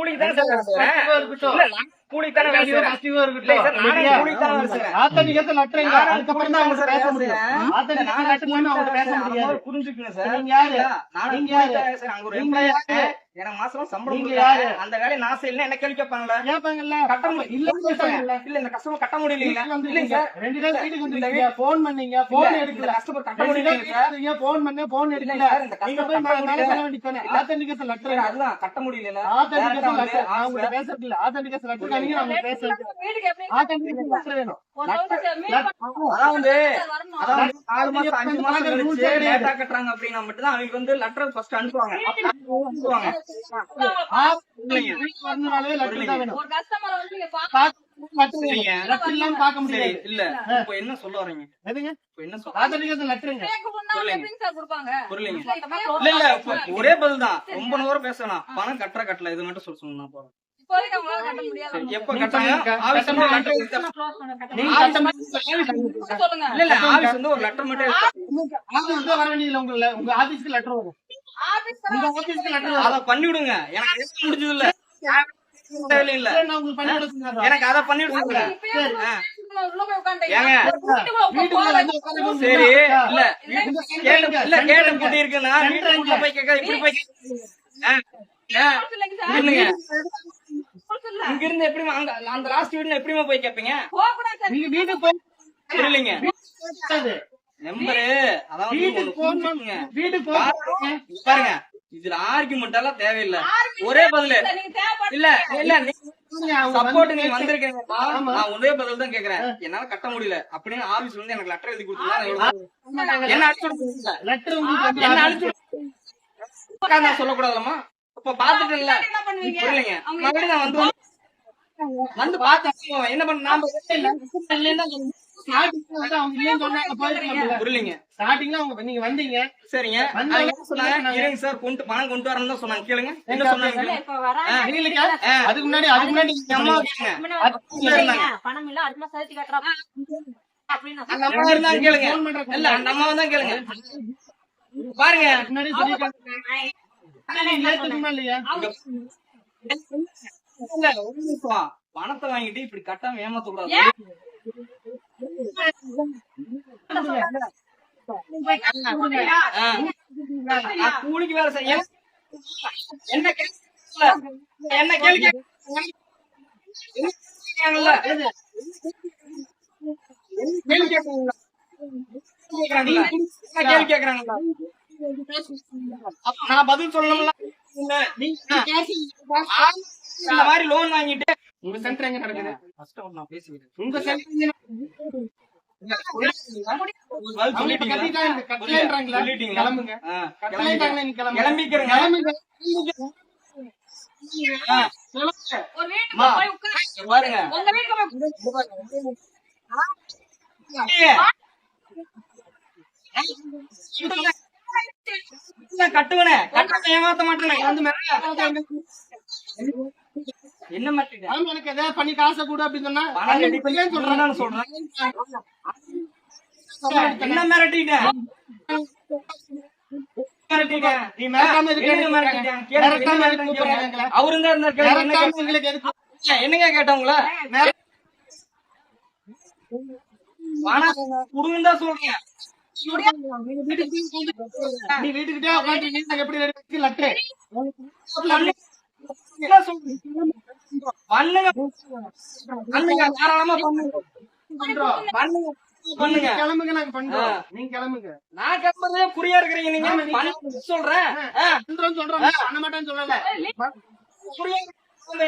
கூலிக்கு தானே sir authentication அவங்க. ஆத்தன்டிகேஷன் லெட்டர் அவங்க. எனக்கு மாசம் சம்பளம். யாரு? அந்த வேலையை நான் செய்யலைன்னா என்ன கேள்வி கேட்பாங்களா கேட்பாங்கல்ல? கட்ட இல்ல, இல்ல இந்த கஸ்டமர் கட்ட இல்லைங்க. சார் ரெண்டு நாள் வீட்டுக்கு phone பண்ணீங்க. இல்ல, எடுக்கல. கஸ்டமர் கட்ட வந்தீங்க, phone பண்ணேன், phone எடுக்கல. நீங்க போய் மேல முடியல. சொல்ல வேண்டியதானே? ங்க. அதுதான் கட்ட முடியல letter. நான் உங்கள்ட்ட பேசுறது இல்ல. letter காரங்க நம்ம பேசுறது. authentication letter வேணும். அதாவது வரணும்? அதாவது நாலு மாசம் அஞ்சு மாசம் அது rules கழிச்சு ஏ கிடையாது. லேட்டா கட்டுறாங்க அப்படின்னா மட்டும் தான் அவங்க வந்து லெட்டர் ஃபர்ஸ்ட் அனுப்புவாங்க அனுப்புவாங்க வரணும்னாலே letter தான் வேணும். ஒரு கஸ்டமர் வந்து நீங்க பா- பார்க்க letter வேணும். சரிங்க. letter இல்லாம பார்க்க சரி முடியாது. இல்ல இப்போ என்ன சொல்ல வரீங்க ஒரே பதில் தான். ரொம்ப நேரம் பேசலாம் பணம் கட்டுற கட்டல இது மட்டும் சொல்ல சொன்னா போதும். இப்போதைக்கு அவங்களால கட்ட முடியாது. எப்ப கட்டணும். சொல்லுங்க. இல்ல இல்ல வந்து ஒரு லெட்டர் மட்டும் வர உங்க உங்க ஆபீஸ்க்கு லெட்டர் வரும். உங்க ஆபீஸ்க்கு லெட்டர் வரும். அத பண்ணி விடுங்க. எனக்கு முடிஞ்சது இல்ல இல்ல. எனக்கு அத பண்ணி விடுங்க. சரி. இல்ல இல்ல? கேட்டு கூட்டி? இருக்குன்னா வீட்டுக்குள்ள போய் கேட்க இப்படி போய் கேட்க- இங்க இருந்து அங்க அந்த லாஸ்ட் வீடுல எப்படிமா போய் சார். நீங்க வீட்டுக்கு போய் புரியலைங்க. நம்பரு அதாவது வீட்டுக்கு புரிஞ்சுக்குங்க. வீட்டுக்கு பாருங்க இதுல ஆர்குமெண்ட் எல்லாம் தேவையில்லை. ஒரே பதிலு. இல்ல, இல்ல சப்போர்ட் நீங்க வந்திருக்கீங்க. நான் ஒரே பதில் தான் கேக்குறேன். என்னால கட்ட முடியல. அப்படின்னு ஆபீஸ்ல இருந்து எனக்கு லெட்டர் எழுதி கொடுத்துருந்தா மாட்டாங்க. என்ன அடிச்சு என்ன அடிச்சு சொல்லக்கூடாதுமா இப்ப பாத்துட்டு இல்ல? புரியலைங்க மறுபடியும் வந்து வந்து பார்த்தேன் என்ன பண்ண நாம இல்லைன்னா ஸ்டார்டிங்ல வந்து அவங்க இல்லைன்னு சொன்னாங்க போயிருக்கலாம்ல. புரியலைங்க. ஸ்டார்டிங்ல அவங்க நீங்க வந்தீங்க. சரிங்க. இருங்க சார் கொண்டு பணம் கொண்டு வரணும் தான் சொன்னாங்க. கேளுங்க. என்ன சொன்னாங்க? அதுக்கு முன்னாடி அதுக்கு முன்னாடி எங்க அம்மா பணம் இல்ல அதுமா சேர்த்து கட்டுறா. அப்படின்னு அந்த அம்மா இருந்தாங்க கேளுங்க. இல்ல அந்த தான் கேளுங்க. பாருங்க. பணத்தை வாங்கிட்டு இப்படி கட்டாம ஏமாத்த கூடாது கூலிக்கு வேலை செய்ய என்ன. என்ன கேள்வி கேட்கறாங்கல்ல? கேள்வி கேட்கறாங்களா? நான் பதில் சொல்லணும்ல. இந்த மாதிரி லோன் வாங்கிட்டு உங்க சென்டர் எங்க நடக்குது? ஃபர்ஸ்ட் நான் பேசிக்கிறேன். உங்க சென்டர்? சொல்லிட்டீங்களா? கிளம்புங்க. இங்க பாருங்க. கட்டுவனே கட்டாம ஏமாத்த மாட்டேனே. என்ன எனக்கு எதாவது பண்ணி காசை கொடு அப்படின்னு சொன்னா, சொல்றேன்? என்ன மிரட்டிட்டேன் மிரட்டிட்டேன் நீ மிரட்டாம இருக்க. என்னங்க இருந்தார் கேட்டவங்கள மிர- பணம் குடுங்க தான் சொல்றேன் நீ வீட்டுக்கிட்டே நாங்க எப்படி எடுத்து? பண்ணுங்க பண்ணுங்க தாராளமா பண்ணுங்க. பண்றோம் பண்ணுங்க பண்ணுங்க. கிளம்புங்க நாங்க பண்றோம். நீங்க கிளம்புங்க. நான் கிளம்புறதே குறியா இருக்கிறீங்க நீங்க. சொல்றேன். பண்றோம் சொல்றோம் பண்ண மாட்டேன்னு சொல்லல. குறியா இருக்கிறவங்க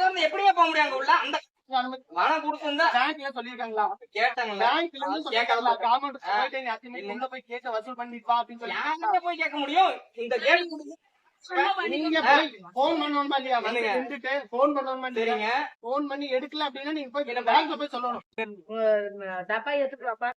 வந்து எப்படிங்க போக முடியும் அங்க உள்ள? அந்த பணம் கொடுத்திருந்தா பேங்க்ல சொல்லிருக்காங்களா கேட்டாங்களா? பேங்க்ல இருந்து போய் கேட்டு வசூல் பண்ணிட்டு வா அப்படின்னு சொல்லி போய் கேட்க முடியும்? இந்த கேள்வி கொடுத்து நீங்க போய் போன் பண்ணணுமா இல்லையா? போன் பண்ணணுமா இல்லையா? சரிங்க. போன் பண்ணி எடுக்கல அப்படின்னா நீங்க போய் பேங்க்ல போய் சொல்லணும். டப்பா வாப்பா